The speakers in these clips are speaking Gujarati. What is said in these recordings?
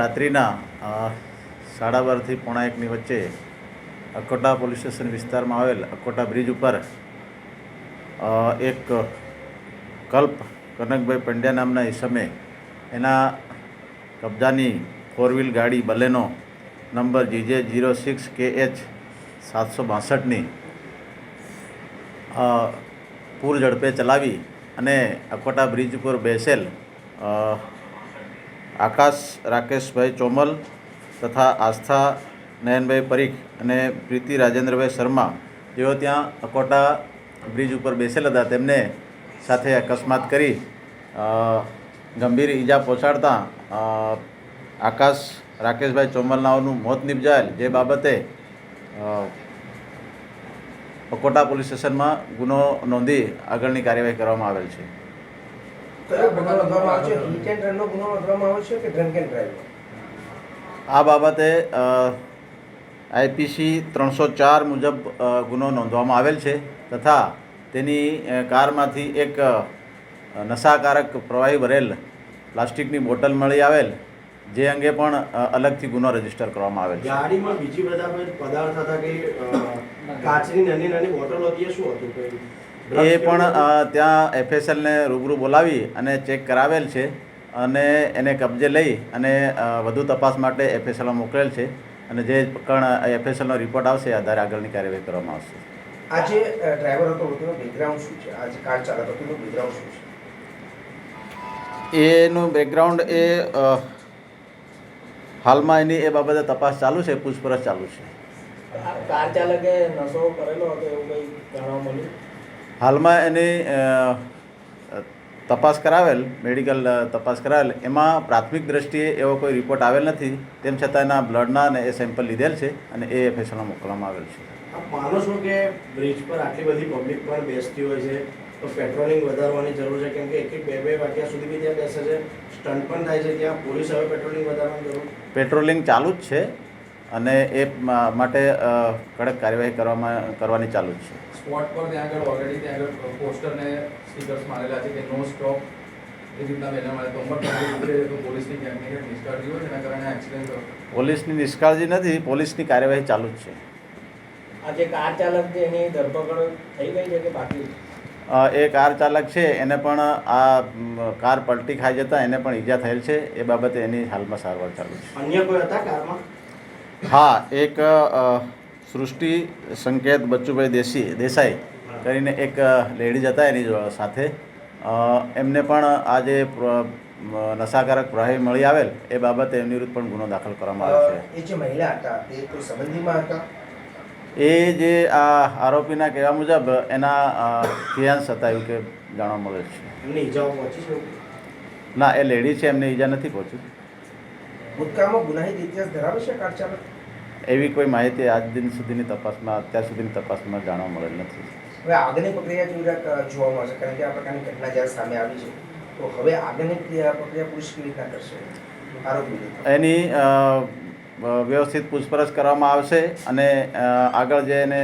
રાત્રિના સાડા બારથી પોણા એકની વચ્ચે અકોટા પોલીસ સ્ટેશન વિસ્તારમાં આવેલ અકોટા બ્રિજ ઉપર એક કલ્પ કનકભાઈ પંડ્યા નામના ઈસમે એના કબજાની ફોર વ્હીલ ગાડી Baleno number GJ zero six K H સાતસો બાસઠની પૂર ઝડપે ચલાવી અને અકોટા બ્રિજ ઉપર બેસેલ આકાશ, રાકેશભાઈ ચોમલ તથા આસ્થા, નયનભાઈ પરીખ અને પ્રીતિ રાજેન્દ્રભાઈ શર્મા, જેઓ ત્યાં અકોટા બ્રિજ ઉપર બેસેલ હતા, તેમને સાથે અકસ્માત કરી ગંભીર ઈજા પહોંચાડતા આકાશ, રાકેશભાઈ ચોમલનાઓનું મોત નિપજાયેલ. જે બાબતે અકોટા પોલીસ સ્ટેશનમાં ગુનો નોંધી આગળની કાર્યવાહી કરવામાં આવેલ છે. કયો ગુનો નોંધવામાં આવે હિટ એન્ડ રનનો ગુનો નોંધવામાં આવે કે ડ્રંક એન્ડ ડ્રાઈવ? આ બાબતે આઈપીસી ત્રણસો ચાર મુજબ ગુનો નોંધવામાં આવેલ છે તથા તેની કારમાંથી એક નશાકારક પ્રવાહી ભરેલ પ્લાસ્ટિકની બોટલ મળી આવેલ જે અંગે પણ અલગથી ગુનો રજિસ્ટર કરવામાં આવેલ છે. ગાડીમાં બીજી બધા પદાર્થ હતા કે કાચની નાની નાની બોટલો હતી શું હતું એ પણ ત્યાં એફએસએલને રૂબરૂ બોલાવી અને ચેક કરાવેલ છે અને એને કબજે લઈ અને વધુ તપાસ માટે એફએસએલમાં મોકલેલ છે અને જે પણ એફએસએલનો રિપોર્ટ આવશે એ આધારે આગળની કાર્યવાહી કરવામાં આવશે. આજે ડ્રાઈવર હતો તેનો બેકગ્રાઉન્ડ શું છે? આજે કાર ચાલક હતો તેનો બેકગ્રાઉન્ડ શું છે? એનું બેકગ્રાઉન્ડ એ હાલમાં એની એ બાબતે તપાસ ચાલુ છે પૂછપરછ ચાલુ છે. કાર ચાલકે નશો કરેલો હતો એવું કંઈ જાણવા મળ્યું? હાલમાં એની તપાસ કરાવેલ મેડિકલ તપાસ કરાવેલ. એમાં પ્રાથમિક દ્રષ્ટિએ એવો કોઈ રિપોર્ટ આવેલ નથી. તેમ છતાં એના બ્લડના અને એ સેમ્પલ લીધેલ છે અને એ એફએસએલમાં મોકલવામાં આવેલ છે. આપ માનો છો કે બ્રિજ પર આટલી બધી પબ્લિક પણ બેસતી હોય છે? તો પેટ્રોલિંગ વધારવાની જરૂર છે? કેમ કે એક એક બે બે વાગ્યા સુધી બી ત્યાં બેસે છે. સ્ટન્ટ પણ થાય છે ત્યાં. પોલીસ હવે પેટ્રોલિંગ વધારવાની જરૂર? પેટ્રોલિંગ ચાલુ જ છે. અને એ માટે કડક કાર્યવાહી કરવામાં કરવાની ચાલુ જ છે. સ્પોટ પર ત્યાં આગળ ઓલરેડી ત્યાં આગળ પોસ્ટર ને સ્ટીકર્સ મારેલા છે કે નો સ્ટોપ એ રીતના બેનર મારે તો પોલીસની ક્યાંક નિષ્કાળજી હોય એના કારણે એક્સિડન્ટ પોલીસની નિષ્કાળજી નથી પોલીસની કાર્યવાહી ચાલુ જ છે. આ જે કાર ચાલક છે એની ધરપકડ થઈ ગઈ છે કે બાકી? એ કાર ચાલક છે એને પણ આ કાર પલટી ખાઈ જતાં એને પણ ઈજા થયેલ છે. એ બાબતે એની હાલમાં સારવાર ચાલુ છે. અન્ય કોઈ હતા કારમાં? હા એક સૃષ્ટિ સંકેત બચ્ચુભાઈ દેસી દેસાઈ કરીને એક લેડીઝ હતા એની સાથે. એમને પણ આ જે નશાકારક પ્રવાહી મળી આવેલ એ બાબતે એમની વિરુદ્ધ પણ ગુનો દાખલ કરવામાં આવ્યો છે. એ જે મહિલા હતા તે કોઈ સંબંધીમાં હતા? એ જે આ આરોપીના કહેવા મુજબ એના ફિયાન્સ હતા એવું કે જાણવા મળે છે. એમની ઈજાઓ પહોંચી છે? ના એ લેડી છે એમને ઈજા નથી પહોંચી. ભૂતકાળમાં ગુનાહિત ઇતિહાસ ધરાવે છે કાર ચાલક એવી કોઈ માહિતી આજ દિન સુધીની તપાસમાં અત્યાર સુધીની તપાસમાં જાણવા મળેલ નથી. હવે આગળની પ્રક્રિયા કેવી રીતે જોવા મળશે? કારણ કે આ પ્રકારની ઘટના જ્યારે સામે આવી છે તો હવે આગળની ક્રિયા- પ્રક્રિયા પોલીસ કેવી રીતના કરશે? આરોપી એની વ્યવસ્થિત પૂછપરછ કરવામાં આવશે અને આગળ જે એને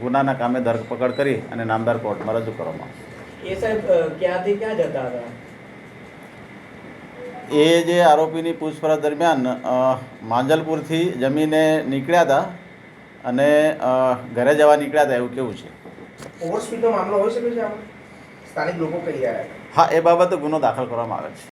ગુનાના કામે ધરપકડ કરી અને નામદાર કોર્ટમાં રજૂ કરવામાં આવશે. એ સાહેબ ક્યાંથી ક્યાં જતા હતા? એ જે આરોપીની પૂછપરછ દરમિયાન માંજલપુરથી જમીને નીકળ્યા હતા અને ઘરે જવા નીકળ્યા હતા એવું કેવું છે? ઓવર મામલો હોઈ શકે છે સ્થાનિક લોકો કહી રહ્યા હા એ બાબતે ગુનો દાખલ કરવામાં આવે છે.